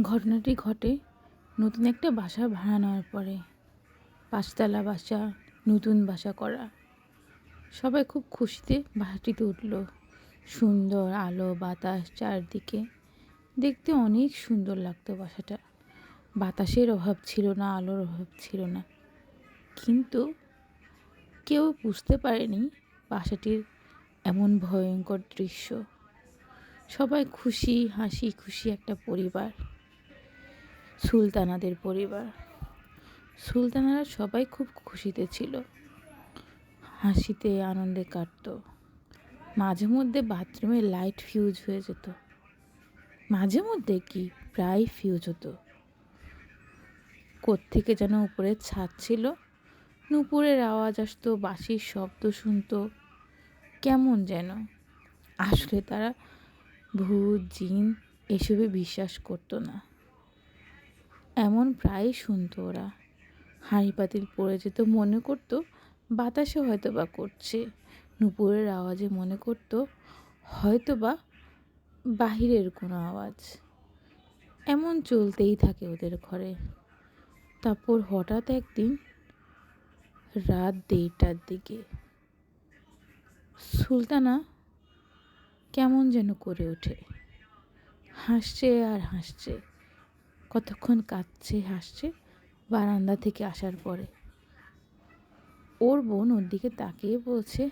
ঘটনাটি ঘটে নতুন একটা বাসা ভাড়া নেওয়ার পরে। পাঁচতলা বাসা, নতুন বাসা করা। সবাই খুব খুশিতে বাসাটিতে উঠল। সুন্দর আলো, বাতাস চারদিকে। দেখতে অনেক সুন্দর লাগতো বাসাটা। বাতাসের অভাব ছিল না, আলোর অভাব ছিল না। কিন্তু কেউ বুঝতে পারেনি বাসাটির এমন ভয়ঙ্কর দৃশ্য। সবাই খুশি, হাসি খুশি একটা পরিবার। সুলতানাদের পরিবার। সুলতানারা সবাই খুব খুশিতে ছিল। হাসিতে আনন্দে কাটত। মাঝে মধ্যে বাথরুমে লাইট ফিউজ হয়ে যেত। মাঝে মধ্যে কি? প্রায় ফিউজ হতো। কোত্থেকে যেন উপরের ছাদ ছিল, নুপুরের আওয়াজ আসতো, বাঁশির শব্দ শুনতো। কেমন যেন। আসলে তারা ভূত, জিন এসবে বিশ্বাস করতো না। এমন প্রায় শুনতো ওরা। হাঁড়ি পাতিল পড়ে যেত মনে করতো, বাতাসে হয়তো বা করছে। নুপুরের আওয়াজে মনে করতো হয়তো বা বাহিরের কোনো আওয়াজ। এমন চলতেই থাকে ওদের ঘরে। তারপর হঠাৎ একদিন রাত দেড়টার দিকে সুলতানা কেমন যেন করে ওঠে। হাসছে আর হাসছে। কতক্ষণ কাঁদছে হাসছে বারান্দা থেকে আসার পরে। ওর বোন ওর দিকে তাকিয়ে বলছে,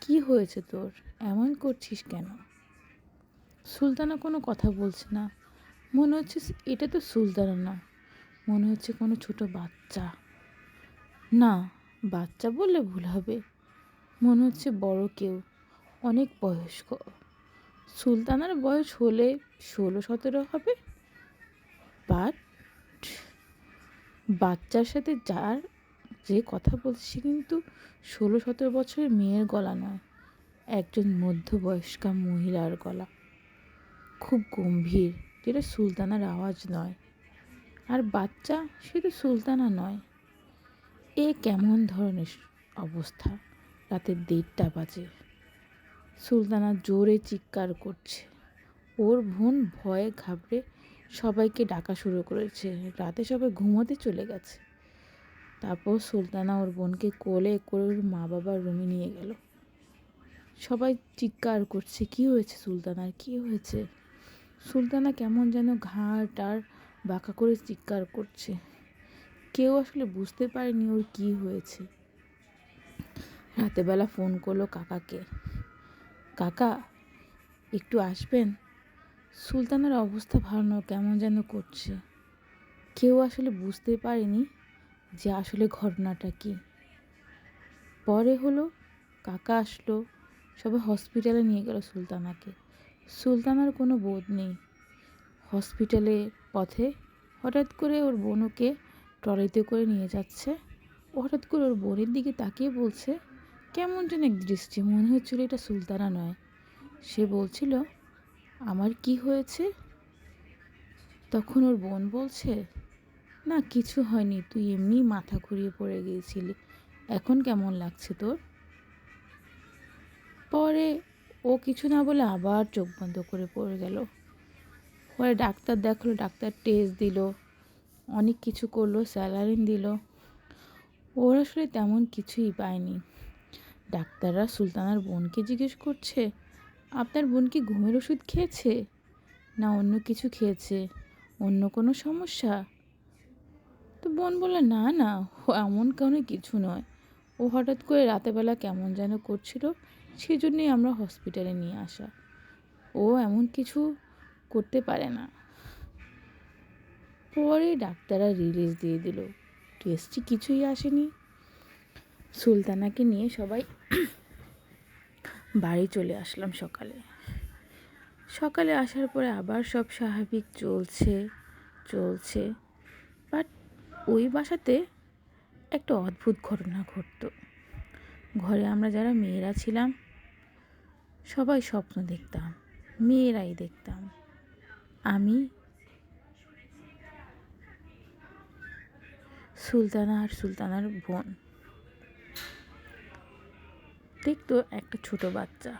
কি হয়েছে তোর? এমন করছিস কেন? সুলতানা কোনো কথা বলছে না। মনে হচ্ছে এটা তো সুলতানা না। মনে হচ্ছে কোনো ছোট বাচ্চা। না, বাচ্চা বললে ভুল হবে। মনে হচ্ছে বড় কেউ, অনেক বয়স্ক। সুলতানার বয়স হলে ষোলো সতেরো হবে? বাট বাচ্চার সাথে যার যে কথা বলছে কিন্তু ষোলো সতেরো বছরের মেয়ের গলা নয়, একজন মধ্যবয়স্কা মহিলার গলা। খুব গম্ভীর, যেটা সুলতানার আওয়াজ নয়। আর বাচ্চা, সে তো সুলতানা নয়। এ কেমন ধরনের অবস্থা? রাতের দেড়টা বাজে। সুলতানা জোরে চিৎকার করছে। ওর বোন ভয়ে ঘাবড়ে সবাইকে ডাকা শুরু করেছে। রাতে সবাই ঘুমোতে চলে গেছে। তারপর সুলতানা ওর বোনকে কোলে করে ওর মা বাবার রুমে নিয়ে গেল। সবাই চিৎকার করছে, কি হয়েছে সুলতানার? কি হয়েছে? সুলতানা কেমন যেন ঘাড় টার বাঁকা করে চিৎকার করছে। কেউ আসলে বুঝতে পারেনি ওর কি হয়েছে। রাতেবেলা ফোন করল কাকাকে। কাকা, একটু আসবেন? সুলতানের অবস্থা ভালো না, কেমন যেন করছে। কেউ আসলে বুঝতে পারেনি যে আসলে ঘটনাটা কি। পরে হলো, কাকা আসলো, সবাই হসপিটালে নিয়ে গেল সুলতানাকে। সুলতানার কোনো বোধ নেই। হসপিটালে পথে হঠাৎ করে ওর বোনকে ট্রলিতে করে নিয়ে যাচ্ছে। ও হঠাৎ করে ওর বোনের দিকে তাকিয়ে বলছে, কেমন যেন এক দৃষ্টি, মনে হচ্ছিল এটা সুলতানা নয়। সে বলছিল আমার কি হয়েছে? তখন ওর বোন বলছে, না, কিছু হয়নি, তুই এমনি মাথা ঘুরিয়ে পড়ে গিয়েছিলি। এখন কেমন লাগছে তোর? পরে ও কিছু না বলে আবার চোখ বন্ধ করে পড়ে গেল। পরে ডাক্তার দেখল, ডাক্তার টেস্ট দিল, অনেক কিছু করল স্যালারিন দিল। ওর আসলে তেমন কিছুই পায়নি। ডাক্তাররা সুলতানার বোনকে জিজ্ঞেস করছে আপনার বোন কি ঘুমের ওষুধ খেয়েছে? না, অন্য কিছু খেয়েছে। অন্য কোনো সমস্যা? তো বোন বলে না না এমন কারণে কিছু নয়। ও হঠাৎ করে রাতেবেলা কেমন যেন করছিল সেই জন্যই আমরা হসপিটালে নিয়ে আসা। ও এমন কিছু করতে পারে না। পরে ডাক্তাররা রিলিজ দিয়ে দিল। টেস্টই কিছুই আসেনি। সুলতানাকে নিয়ে সবাই বাড়ি চলে আসলাম সকালে। সকালে আসার পরে আবার সব স্বাভাবিক চলছে চলছে। বাট ওই বাসাতে একটা অদ্ভুত ঘটনা ঘটতো। ঘরে আমরা যারা মেয়েরা ছিলাম, সবাই স্বপ্ন দেখতাম, মেয়েরাই দেখতাম। আমি, সুলতানা আর সুলতানার বোন। দেখতো একটা ছোট বাচ্চা।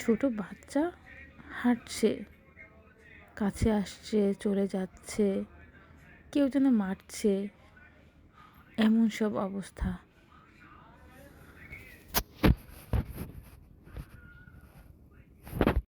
ছোট বাচ্চা হাঁটছে, কাছে আসছে, চলে যাচ্ছে, কেউ যেন মারছে, এমন সব অবস্থা।